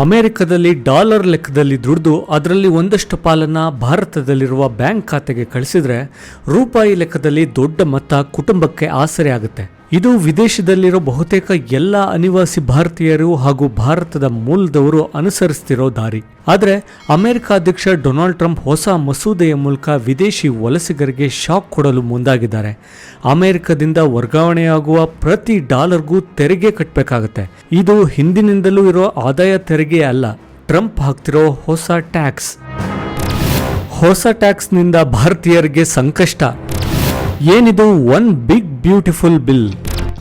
ಅಮೆರಿಕದಲ್ಲಿ ಡಾಲರ್ ಲೆಕ್ಕದಲ್ಲಿ ದುಡಿದು ಅದರಲ್ಲಿ ಒಂದಷ್ಟು ಪಾಲನ್ನ ಭಾರತದಲ್ಲಿರುವ ಬ್ಯಾಂಕ್ ಖಾತೆಗೆ ಕಳಿಸಿದರೆ ರೂಪಾಯಿ ಲೆಕ್ಕದಲ್ಲಿ ದೊಡ್ಡ ಮೊತ್ತ ಕುಟುಂಬಕ್ಕೆ ಆಸರೆ ಆಗುತ್ತೆ. ಇದು ವಿದೇಶದಲ್ಲಿರೋ ಬಹುತೇಕ ಎಲ್ಲ ಅನಿವಾಸಿ ಭಾರತೀಯರು ಹಾಗೂ ಭಾರತದ ಮೂಲದವರು ಅನುಸರಿಸ್ತಿರೋ ದಾರಿ. ಆದರೆ ಅಮೆರಿಕ ಅಧ್ಯಕ್ಷ ಡೊನಾಲ್ಡ್ ಟ್ರಂಪ್ ಹೊಸ ಮಸೂದೆಯ ಮೂಲಕ ವಿದೇಶಿ ವಲಸಿಗರಿಗೆ ಶಾಕ್ ಕೊಡಲು ಮುಂದಾಗಿದ್ದಾರೆ. ಅಮೆರಿಕದಿಂದ ವರ್ಗಾವಣೆಯಾಗುವ ಪ್ರತಿ ಡಾಲರ್ಗೂ ತೆರಿಗೆ ಕಟ್ಟಬೇಕಾಗತ್ತೆ ಇದು ಹಿಂದಿನಿಂದಲೂ ಇರೋ ಆದಾಯ ತೆರಿಗೆ ಅಲ್ಲ, ಟ್ರಂಪ್ ಹಾಕ್ತಿರೋ ಹೊಸ ಟ್ಯಾಕ್ಸ್. ಹೊಸ ಟ್ಯಾಕ್ಸ್ನಿಂದ ಭಾರತೀಯರಿಗೆ ಸಂಕಷ್ಟ. ಏನಿದು ಒನ್ ಬಿಗ್ ಬ್ಯೂಟಿಫುಲ್ ಬಿಲ್.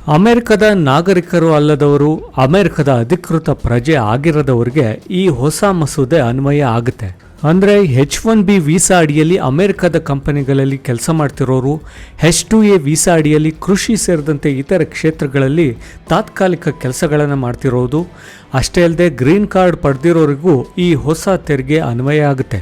ಅಮೆರಿಕದ ನಾಗರಿಕರು ಅಲ್ಲದವರು ಅಮೆರಿಕದ ಅಧಿಕೃತ ಪ್ರಜೆ ಆಗಿರದವರಿಗೆ ಈ ಹೊಸ ಮಸೂದೆ ಅನ್ವಯ ಆಗುತ್ತೆ. ಅಂದರೆ ಹೆಚ್ ಒನ್ ಬಿ ವೀಸಾ ಅಡಿಯಲ್ಲಿ ಅಮೆರಿಕದ ಕಂಪನಿಗಳಲ್ಲಿ ಕೆಲಸ ಮಾಡ್ತಿರೋರು ಹೆಚ್ ಟು ಎ ವೀಸಾ ಅಡಿಯಲ್ಲಿ ಕೃಷಿ ಸೇರಿದಂತೆ ಇತರ ಕ್ಷೇತ್ರಗಳಲ್ಲಿ ತಾತ್ಕಾಲಿಕ ಕೆಲಸಗಳನ್ನು ಮಾಡ್ತಿರೋದು. ಅಷ್ಟೇ ಅಲ್ಲದೆ ಗ್ರೀನ್ ಕಾರ್ಡ್ ಪಡೆದಿರೋರಿಗೂ ಈ ಹೊಸ ತೆರಿಗೆ ಅನ್ವಯ ಆಗುತ್ತೆ.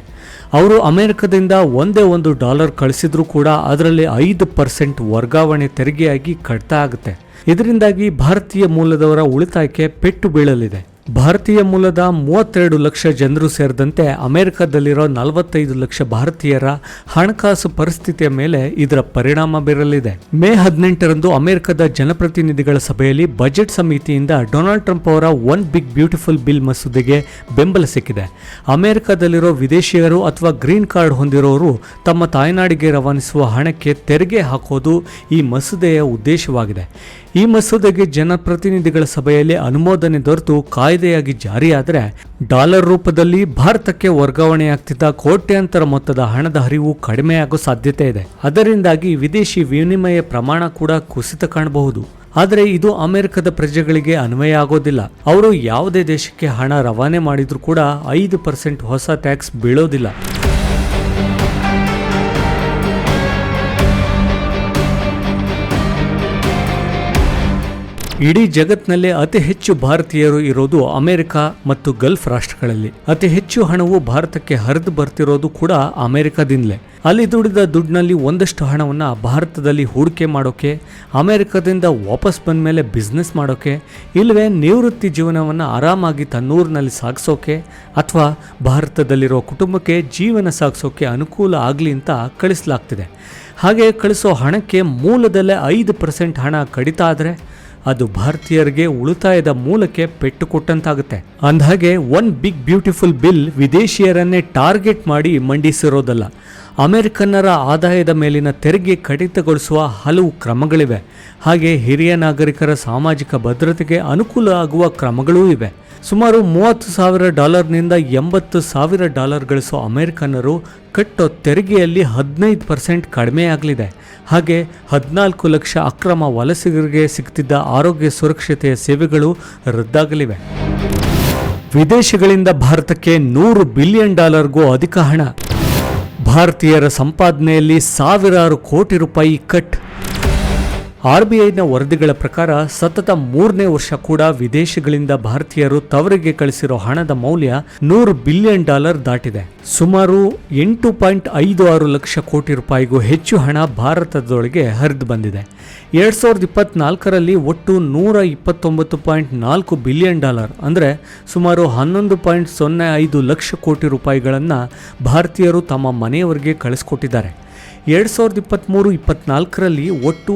ಅವರು ಅಮೆರಿಕದಿಂದ ಒಂದೇ ಒಂದು ಡಾಲರ್ ಕಳಿಸಿದ್ರೂ ಕೂಡ ಅದರಲ್ಲಿ ಐದು ಪರ್ಸೆಂಟ್ ವರ್ಗಾವಣೆ ತೆರಿಗೆಯಾಗಿ ಕಟ್ತಾ ಆಗುತ್ತೆ. ಇದರಿಂದಾಗಿ ಭಾರತೀಯ ಮೂಲದವರ ಉಳಿತಾಯಕ್ಕೆ ಪೆಟ್ಟು ಬೀಳಲಿದೆ. ಭಾರತೀಯ ಮೂಲದ ಮೂವತ್ತೆರಡು ಲಕ್ಷ ಜನರು ಸೇರಿದಂತೆ ಅಮೆರಿಕದಲ್ಲಿರೋ ನಲವತ್ತೈದು ಲಕ್ಷ ಭಾರತೀಯರ ಹಣಕಾಸು ಪರಿಸ್ಥಿತಿಯ ಮೇಲೆ ಇದರ ಪರಿಣಾಮ ಬೀರಲಿದೆ. ಮೇ ಹದಿನೆಂಟರಂದು ಅಮೆರಿಕದ ಜನಪ್ರತಿನಿಧಿಗಳ ಸಭೆಯಲ್ಲಿ ಬಜೆಟ್ ಸಮಿತಿಯಿಂದ ಡೊನಾಲ್ಡ್ ಟ್ರಂಪ್ ಅವರ ಒನ್ ಬಿಗ್ ಬ್ಯೂಟಿಫುಲ್ ಬಿಲ್ ಮಸೂದೆಗೆ ಬೆಂಬಲ ಸಿಕ್ಕಿದೆ. ಅಮೆರಿಕದಲ್ಲಿರೋ ವಿದೇಶಿಯರು ಅಥವಾ ಗ್ರೀನ್ ಕಾರ್ಡ್ ಹೊಂದಿರೋರು ತಮ್ಮ ತಾಯ್ನಾಡಿಗೆ ರವಾನಿಸುವ ಹಣಕ್ಕೆ ತೆರಿಗೆ ಹಾಕೋದು ಈ ಮಸೂದೆಯ ಉದ್ದೇಶವಾಗಿದೆ. ಈ ಮಸೂದೆಗೆ ಜನಪ್ರತಿನಿಧಿಗಳ ಸಭೆಯಲ್ಲಿ ಅನುಮೋದನೆ ದೊರೆತು ಕಾಯ್ದೆಯಾಗಿ ಜಾರಿಯಾದರೆ ಡಾಲರ್ ರೂಪದಲ್ಲಿ ಭಾರತಕ್ಕೆ ವರ್ಗಾವಣೆಯಾಗ್ತಿದ್ದ ಕೋಟ್ಯಾಂತರ ಮೊತ್ತದ ಹಣದ ಹರಿವು ಕಡಿಮೆಯಾಗೋ ಸಾಧ್ಯತೆ ಇದೆ. ಅದರಿಂದಾಗಿ ವಿದೇಶಿ ವಿನಿಮಯ ಪ್ರಮಾಣ ಕೂಡ ಕುಸಿತ ಕಾಣಬಹುದು. ಆದರೆ ಇದು ಅಮೆರಿಕದ ಪ್ರಜೆಗಳಿಗೆ ಅನ್ವಯ ಆಗೋದಿಲ್ಲ. ಅವರು ಯಾವುದೇ ದೇಶಕ್ಕೆ ಹಣ ರವಾನೆ ಮಾಡಿದ್ರೂ ಕೂಡ ಐದು ಪರ್ಸೆಂಟ್ ಹೊಸ ಟ್ಯಾಕ್ಸ್ ಬೀಳೋದಿಲ್ಲ. ಇಡೀ ಜಗತ್ತಿನಲ್ಲೇ ಅತಿ ಹೆಚ್ಚು ಭಾರತೀಯರು ಇರೋದು ಅಮೆರಿಕ ಮತ್ತು ಗಲ್ಫ್ ರಾಷ್ಟ್ರಗಳಲ್ಲಿ. ಅತಿ ಹೆಚ್ಚು ಹಣವು ಭಾರತಕ್ಕೆ ಹರಿದು ಬರ್ತಿರೋದು ಕೂಡ ಅಮೆರಿಕದಿಂದಲೇ. ಅಲ್ಲಿ ದುಡಿದ ದುಡ್ಡಿನಲ್ಲಿ ಒಂದಷ್ಟು ಹಣವನ್ನು ಭಾರತದಲ್ಲಿ ಹೂಡಿಕೆ ಮಾಡೋಕೆ, ಅಮೆರಿಕದಿಂದ ವಾಪಸ್ ಬಂದ ಮೇಲೆ ಬಿಸ್ನೆಸ್ ಮಾಡೋಕೆ ಇಲ್ಲವೇ ನಿವೃತ್ತಿ ಜೀವನವನ್ನು ಆರಾಮಾಗಿ ತನ್ನೂರಿನಲ್ಲಿ ಸಾಗಿಸೋಕೆ ಅಥವಾ ಭಾರತದಲ್ಲಿರೋ ಕುಟುಂಬಕ್ಕೆ ಜೀವನ ಸಾಗಿಸೋಕೆ ಅನುಕೂಲ ಆಗಲಿ ಅಂತ ಕಳಿಸಲಾಗ್ತಿದೆ. ಹಾಗೆ ಕಳಿಸೋ ಹಣಕ್ಕೆ ಮೂಲದಲ್ಲೇ ಐದು ಪರ್ಸೆಂಟ್ ಹಣ ಕಡಿತ ಆದರೆ ಅದು ಭಾರತೀಯರಿಗೆ ಉಳಿತಾಯದ ಮೂಲಕ್ಕೆ ಪೆಟ್ಟು ಕೊಟ್ಟಂತಾಗುತ್ತೆ ಅಂದಹಾಗೆ ಒನ್ ಬಿಗ್ ಬ್ಯೂಟಿಫುಲ್ ಬಿಲ್ ವಿದೇಶಿಯರನ್ನೇ ಟಾರ್ಗೆಟ್ ಮಾಡಿ ಮಂಡಿಸಿರೋದಲ್ಲ. ಅಮೆರಿಕನ್ನರ ಆದಾಯದ ಮೇಲಿನ ತೆರಿಗೆ ಕಡಿತಗೊಳಿಸುವ ಹಲವು ಕ್ರಮಗಳಿವೆ. ಹಾಗೆ ಹಿರಿಯ ನಾಗರಿಕರ ಸಾಮಾಜಿಕ ಭದ್ರತೆಗೆ ಅನುಕೂಲ ಆಗುವ ಕ್ರಮಗಳೂ ಇವೆ. ಸುಮಾರು ಮೂವತ್ತು ಸಾವಿರ ಡಾಲರ್ನಿಂದ ಎಂಬತ್ತು ಸಾವಿರ ಡಾಲರ್ ಗಳಿಸೋ ಅಮೆರಿಕನ್ನರು ಕಟ್ಟೋ ತೆರಿಗೆಯಲ್ಲಿ ಹದಿನೈದು ಪರ್ಸೆಂಟ್ ಕಡಿಮೆಯಾಗಲಿದೆ ಹಾಗೆ ಹದಿನಾಲ್ಕು ಲಕ್ಷ ಅಕ್ರಮ ವಲಸಿಗರಿಗೆ ಸಿಗ್ತಿದ್ದ ಆರೋಗ್ಯ ಸುರಕ್ಷತೆಯ ಸೇವೆಗಳು ರದ್ದಾಗಲಿವೆ. ವಿದೇಶಗಳಿಂದ ಭಾರತಕ್ಕೆ ನೂರು ಬಿಲಿಯನ್ ಡಾಲರ್ಗೂ ಅಧಿಕ ಹಣ. ಭಾರತೀಯರ ಸಂಪಾದನೆಯಲ್ಲಿ ಸಾವಿರಾರು ಕೋಟಿ ರೂಪಾಯಿ ಕಟ್. ಆರ್ ಬಿ ಐನ ವರದಿಗಳ ಪ್ರಕಾರ ಸತತ ಮೂರನೇ ವರ್ಷ ಕೂಡ ವಿದೇಶಗಳಿಂದ ಭಾರತೀಯರು ತವರಿಗೆ ಕಳಿಸಿರೋ ಹಣದ ಮೌಲ್ಯ ನೂರು ಬಿಲಿಯನ್ ಡಾಲರ್ ದಾಟಿದೆ. ಸುಮಾರು ಎಂಟು ಪಾಯಿಂಟ್ ಐದು ಆರು ಲಕ್ಷ ಕೋಟಿ ರೂಪಾಯಿಗೂ ಹೆಚ್ಚು ಹಣ ಭಾರತದೊಳಗೆ ಹರಿದು ಬಂದಿದೆ. ಎರಡ್ ಸಾವಿರದ ಇಪ್ಪತ್ನಾಲ್ಕರಲ್ಲಿ ಒಟ್ಟು ನೂರ ಇಪ್ಪತ್ತೊಂಬತ್ತು ಪಾಯಿಂಟ್ ನಾಲ್ಕು ಬಿಲಿಯನ್ ಡಾಲರ್, ಅಂದರೆ ಸುಮಾರು ಹನ್ನೊಂದು ಪಾಯಿಂಟ್ ಸೊನ್ನೆ ಐದು ಲಕ್ಷ ಕೋಟಿ ರೂಪಾಯಿಗಳನ್ನು ಭಾರತೀಯರು ತಮ್ಮ ಮನೆಯವರಿಗೆ ಕಳಿಸ್ಕೊಟ್ಟಿದ್ದಾರೆ. ಎರಡು ಸಾವಿರದ ಇಪ್ಪತ್ತ್ಮೂರು ಇಪ್ಪತ್ನಾಲ್ಕರಲ್ಲಿ ಒಟ್ಟು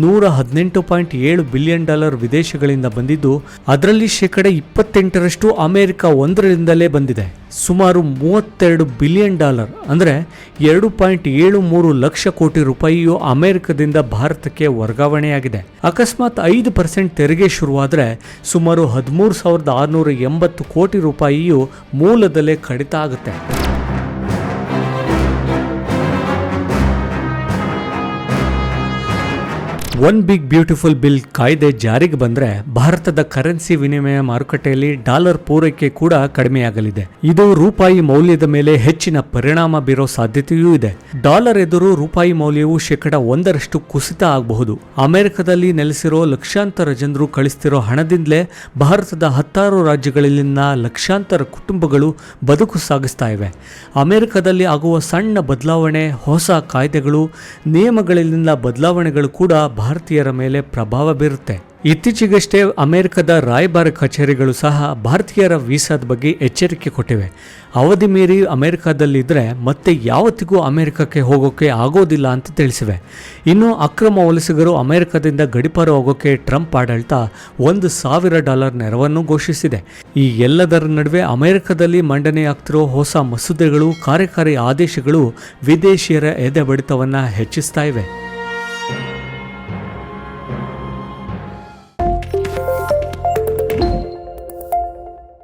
ನೂರ ಹದಿನೆಂಟು ಪಾಯಿಂಟ್ ಏಳು ಬಿಲಿಯನ್ ಡಾಲರ್ ವಿದೇಶಗಳಿಂದ ಬಂದಿದ್ದು, ಅದರಲ್ಲಿ ಶೇಕಡ ಇಪ್ಪತ್ತೆಂಟರಷ್ಟು ಅಮೆರಿಕ ಒಂದರಿಂದಲೇ ಬಂದಿದೆ. ಸುಮಾರು ಮೂವತ್ತೆರಡು ಬಿಲಿಯನ್ ಡಾಲರ್, ಅಂದರೆ ಎರಡು ಪಾಯಿಂಟ್ ಏಳು ಮೂರು ಲಕ್ಷ ಕೋಟಿ ರೂಪಾಯಿಯು ಅಮೆರಿಕದಿಂದ ಭಾರತಕ್ಕೆ ವರ್ಗಾವಣೆಯಾಗಿದೆ. ಅಕಸ್ಮಾತ್ ಐದು ಪರ್ಸೆಂಟ್ ತೆರಿಗೆ ಶುರುವಾದರೆ ಸುಮಾರು ಹದಿಮೂರು ಸಾವಿರದ ಆರುನೂರ ಎಂಬತ್ತು ಕೋಟಿ ರೂಪಾಯಿಯು ಮೂಲದಲ್ಲೇ ಕಡಿತ ಆಗುತ್ತೆ. ಒನ್ ಬಿಗ್ ಬ್ಯೂಟಿಫುಲ್ ಬಿಲ್ ಕಾಯ್ದೆ ಜಾರಿಗೆ ಬಂದ್ರೆ ಭಾರತದ ಕರೆನ್ಸಿ ವಿನಿಮಯ ಮಾರುಕಟ್ಟೆಯಲ್ಲಿ ಡಾಲರ್ ಪೂರೈಕೆ ಕೂಡ ಕಡಿಮೆಯಾಗಲಿದೆ. ಇದು ರೂಪಾಯಿ ಮೌಲ್ಯದ ಮೇಲೆ ಹೆಚ್ಚಿನ ಪರಿಣಾಮ ಬೀರೋ ಸಾಧ್ಯತೆಯೂ ಇದೆ. ಡಾಲರ್ ಎದುರು ರೂಪಾಯಿ ಮೌಲ್ಯವು ಶೇಕಡ ಒಂದರಷ್ಟು ಕುಸಿತ ಆಗಬಹುದು. ಅಮೆರಿಕದಲ್ಲಿ ನೆಲೆಸಿರೋ ಲಕ್ಷಾಂತರ ಜನರು ಕಳಿಸ್ತಿರೋ ಹಣದಿಂದಲೇ ಭಾರತದ ಹತ್ತಾರು ರಾಜ್ಯಗಳಲ್ಲಿನ ಲಕ್ಷಾಂತರ ಕುಟುಂಬಗಳು ಬದುಕು ಸಾಗಿಸ್ತಾ ಇವೆ. ಅಮೆರಿಕದಲ್ಲಿ ಆಗುವ ಸಣ್ಣ ಬದಲಾವಣೆ, ಹೊಸ ಕಾಯ್ದೆಗಳು, ನಿಯಮಗಳಲ್ಲಿನ ಬದಲಾವಣೆಗಳು ಕೂಡ ಭಾರತೀಯರ ಮೇಲೆ ಪ್ರಭಾವ ಬೀರುತ್ತೆ. ಇತ್ತೀಚೆಗಷ್ಟೇ ಅಮೆರಿಕದ ರಾಯಭಾರ ಕಚೇರಿಗಳು ಸಹ ಭಾರತೀಯರ ವೀಸಾದ ಬಗ್ಗೆ ಎಚ್ಚರಿಕೆ ಕೊಟ್ಟಿವೆ. ಅವಧಿ ಮೀರಿ ಅಮೆರಿಕದಲ್ಲಿದ್ದರೆ ಮತ್ತೆ ಯಾವತ್ತಿಗೂ ಅಮೆರಿಕಕ್ಕೆ ಹೋಗೋಕೆ ಆಗೋದಿಲ್ಲ ಅಂತ ತಿಳಿಸಿವೆ. ಇನ್ನು ಅಕ್ರಮ ವಲಸಿಗರು ಅಮೆರಿಕದಿಂದ ಗಡಿಪಾರು ಹೋಗೋಕ್ಕೆ ಟ್ರಂಪ್ ಆಡಳಿತ ಒಂದು ಸಾವಿರ ಡಾಲರ್ ನೆರವನ್ನು ಘೋಷಿಸಿದೆ. ಈ ಎಲ್ಲದರ ನಡುವೆ ಅಮೆರಿಕದಲ್ಲಿ ಮಂಡನೆಯಾಗ್ತಿರೋ ಹೊಸ ಮಸೂದೆಗಳು, ಕಾರ್ಯಕಾರಿ ಆದೇಶಗಳು ವಿದೇಶಿಯರ ಎದೆ ಬಡಿತವನ್ನು ಹೆಚ್ಚಿಸ್ತಾ ಇವೆ.